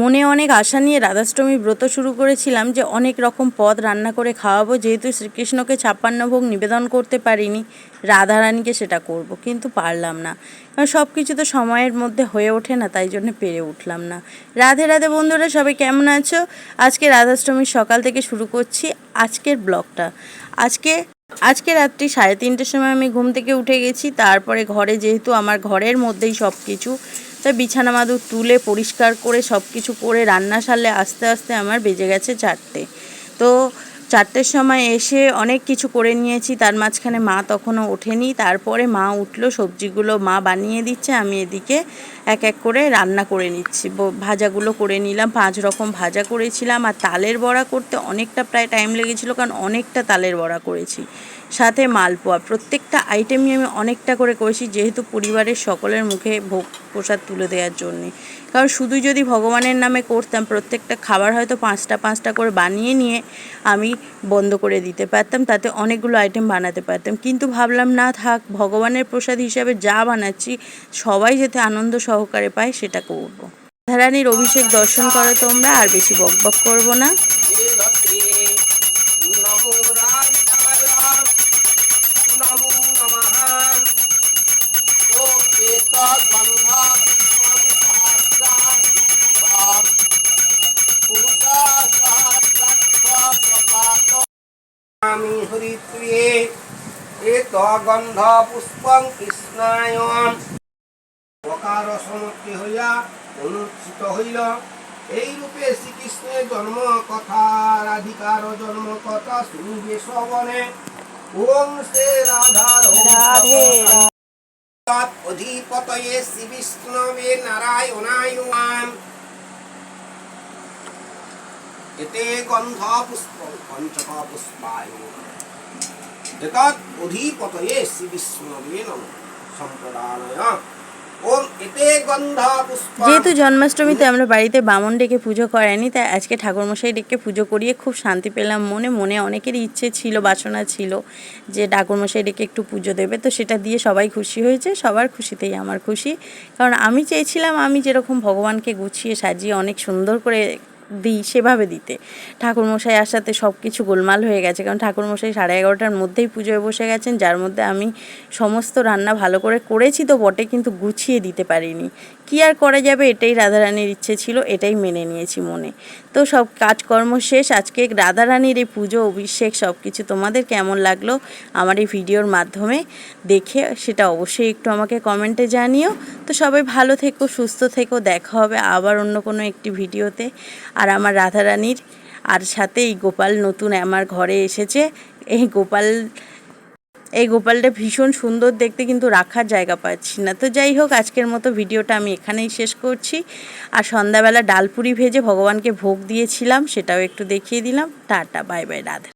মনে অনেক আশা নিয়ে রাধাষ্টমী ব্রত শুরু করেছিলাম যে অনেক রকম পদ রান্না করে খাওয়াবো। যেহেতু শ্রীকৃষ্ণকে ছাপ্পান্ন ভোগ নিবেদন করতে পারিনি, রাধারানীকে সেটা করব, কিন্তু পারলাম না। কারণ সব কিছু তো সময়ের মধ্যে হয়ে ওঠে না, তাই জন্য পেরে উঠলাম না। রাধে রাধে বন্ধুরা, সবাই কেমন আছো? আজকে রাধাষ্টমীর সকাল থেকে শুরু করছি আজকের ব্লগটা। আজকে আজকে রাত্রি সাড়ে তিনটের সময় আমি ঘুম থেকে উঠে গেছি, তারপরে ঘরে যেহেতু আমার ঘরের মধ্যেই সব কিছু তাই বিছানা মাদুর তুলে পরিষ্কার করে সব কিছু করে রান্না সারলে আস্তে আস্তে আমার বেজে গেছে চারটে। তো চারটের সময় এসে অনেক কিছু করে নিয়েছি। তার মাঝখানে মা তখনও ওঠেনি। তারপরে মা উঠল, সবজিগুলো মা বানিয়ে দিচ্ছে। আমি এদিকে এক এক করে রান্না করে নিচ্ছি। ভাজাগুলো করে নিলাম। পাঁচ রকম ভাজা করেছিলাম। আর তালের বড়া করতে অনেকটা প্রায় টাইম লেগেছিল, কারণ অনেকটা তালের বড়া করেছি। সাথে মালপোয়া। প্রত্যেকটা আইটেমই আমি অনেকটা করে করেছি, যেহেতু পরিবারের সকলের মুখে ভোগ প্রসাদ তুলে দেওয়ার জন্যে। কারণ শুধু যদি ভগবানের নামে করতাম, প্রত্যেকটা খাবার হয়তো পাঁচটা পাঁচটা করে বানিয়ে নিয়ে আমি বন্ধ করে দিতে পারতাম, তাতে অনেকগুলো আইটেম বানাতে পারতাম। কিন্তু ভাবলাম, না থাক, ভগবানের প্রসাদ হিসাবে যা বানাচ্ছি, সবাই যাতে আনন্দ সহকারে পায়, সেটা করব। রাধারানীর অভিষেক দর্শন করো তোমরা, আর বেশি বকবক করব না। আমি হরিপ্রিয়ে এত গন্ধ পুষ্পং কৃষ্ণায় প্রকার সমর্থি হইয়া অনুষ্ঠিত হইল। এই রূপে শ্রীকৃষ্ণের জন্ম কথা রাধিকার জন্ম কথা শুনবে শ্রবণে। ওম শ্রী রাধার রাধে। অধিপতয়ে শ্রী বিষ্ণবে নারায়ণায় নমঃ। এতে শ্রী যেহেতু জন্মাষ্টমীতে আমরা বাড়িতে বামন ডেকে পুজো করাইনি তাই আজকে ঠাকুরমশাই ডেকে পুজো করিয়ে খুব শান্তি পেলাম মনে। মনে অনেকেরই ইচ্ছে ছিল, বাসনা ছিল যে ঠাকুরমশাই ডেকে একটু পুজো দেবে। তো সেটা দিয়ে সবাই খুশি হয়েছে, সবার খুশিতেই আমার খুশি। কারণ আমি চেয়েছিলাম আমি যেরকম ভগবানকে গুছিয়ে সাজিয়ে অনেক সুন্দর করে দিই সেভাবে দিতে। ঠাকুরমশাই আসাতে সব কিছু গোলমাল হয়ে গেছে। কারণ ঠাকুরমশাই সাড়ে এগারোটার মধ্যেই পুজোয় বসে গেছেন, যার মধ্যে আমি সমস্ত রান্না ভালো করে করেছি তো বটে, কিন্তু গুছিয়ে দিতে পারিনি। কি আর করা যাবে? এটাই রাধারানীর ইচ্ছে ছিল, এটাই মেনে নিয়েছি মনে। তো সব কাজকর্ম শেষ, আজকে রাধারানীর এই পুজো, অভিষেক সব কিছু তোমাদের কেমন লাগল আমার এই ভিডিওর মাধ্যমে দেখে, সেটা অবশ্যই একটু আমাকে কমেন্টে জানিও। তো সবাই ভালো থেকো, সুস্থ থেকো, দেখা হবে আবার অন্য কোনো একটি ভিডিওতে। আর আমার রাধারানীর, আর সাথে এই গোপাল নতুন আমার ঘরে এসেছে। এই গোপাল, এই গোপালটা ভীষণ সুন্দর দেখতে কিন্তু রাখার জায়গা পাচ্ছি না। তো যাই হোক, আজকের মতো ভিডিওটা আমি এখানেই শেষ করছি। আর সন্ধ্যাবেলা ডালপুরি ভেজে ভগবানকে ভোগ দিয়েছিলাম, সেটাও একটু দেখিয়ে দিলাম। Tata, bye bye, Radhe.